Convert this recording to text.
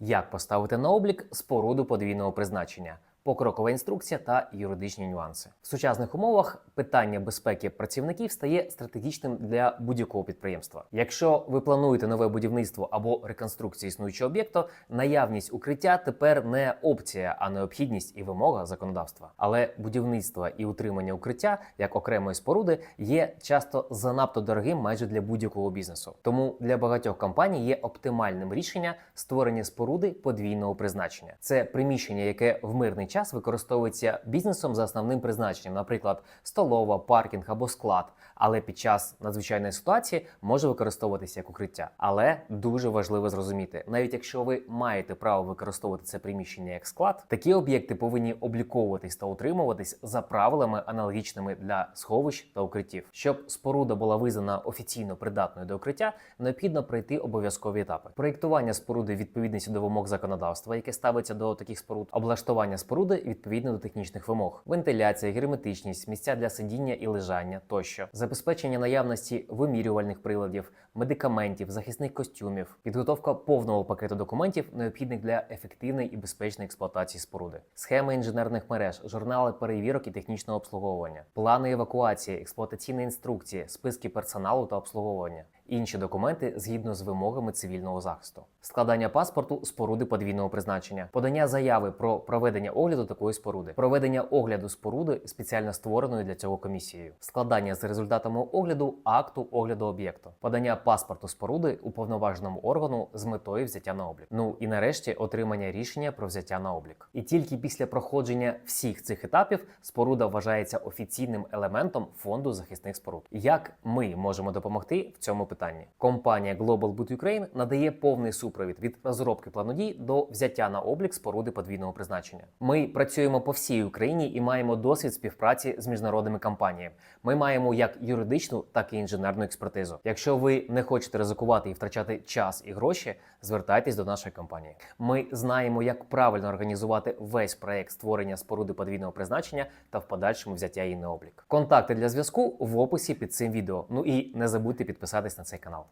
Як поставити на облік споруду подвійного призначення, покрокова інструкція та юридичні нюанси. В сучасних умовах питання безпеки працівників стає стратегічним для будь-якого підприємства. Якщо ви плануєте нове будівництво або реконструкцію існуючого об'єкту, наявність укриття тепер не опція, а необхідність і вимога законодавства. Але будівництво і утримання укриття як окремої споруди є часто занадто дорогим майже для будь-якого бізнесу. Тому для багатьох компаній є оптимальним рішення створення споруди подвійного призначення. Це приміщення, яке в мирний час використовується бізнесом за основним призначенням, наприклад, столова, паркінг або склад. Але під час надзвичайної ситуації може використовуватися як укриття. Але дуже важливо зрозуміти, навіть якщо ви маєте право використовувати це приміщення як склад, такі об'єкти повинні обліковуватись та утримуватись за правилами аналогічними для сховищ та укриттів. Щоб споруда була визнана офіційно придатною до укриття, необхідно пройти обов'язкові етапи: проєктування споруди відповідності до вимог законодавства, яке ставиться до таких споруд, облаштування споруди відповідно до технічних вимог, вентиляція, герметичність, місця для сидіння і лежання тощо, забезпечення наявності вимірювальних приладів, медикаментів, захисних костюмів, підготовка повного пакету документів, необхідних для ефективної і безпечної експлуатації споруди, схеми інженерних мереж, журнали перевірок і технічного обслуговування, плани евакуації, експлуатаційні інструкції, списки персоналу та обслуговування. Інші документи згідно з вимогами цивільного захисту, складання паспорту споруди подвійного призначення, подання заяви про проведення огляду такої споруди, проведення огляду споруди спеціально створеної для цього комісією, складання з результатами огляду акту огляду об'єкту, подання паспорту споруди уповноваженому органу з метою взяття на облік. Ну і нарешті отримання рішення про взяття на облік. І тільки після проходження всіх цих етапів споруда вважається офіційним елементом фонду захисних споруд. Як ми можемо допомогти в цьому питанні? Компанія Global Boot Ukraine надає повний супровід від розробки плану дій до взяття на облік споруди подвійного призначення. Ми працюємо по всій Україні і маємо досвід співпраці з міжнародними компаніями. Ми маємо як юридичну, так і інженерну експертизу. Якщо ви не хочете ризикувати і втрачати час і гроші, звертайтесь до нашої компанії. Ми знаємо, як правильно організувати весь проект створення споруди подвійного призначення та в подальшому взяття її на облік. Контакти для зв'язку в описі під цим відео. Ну і не забудьте підписатись на цей канал.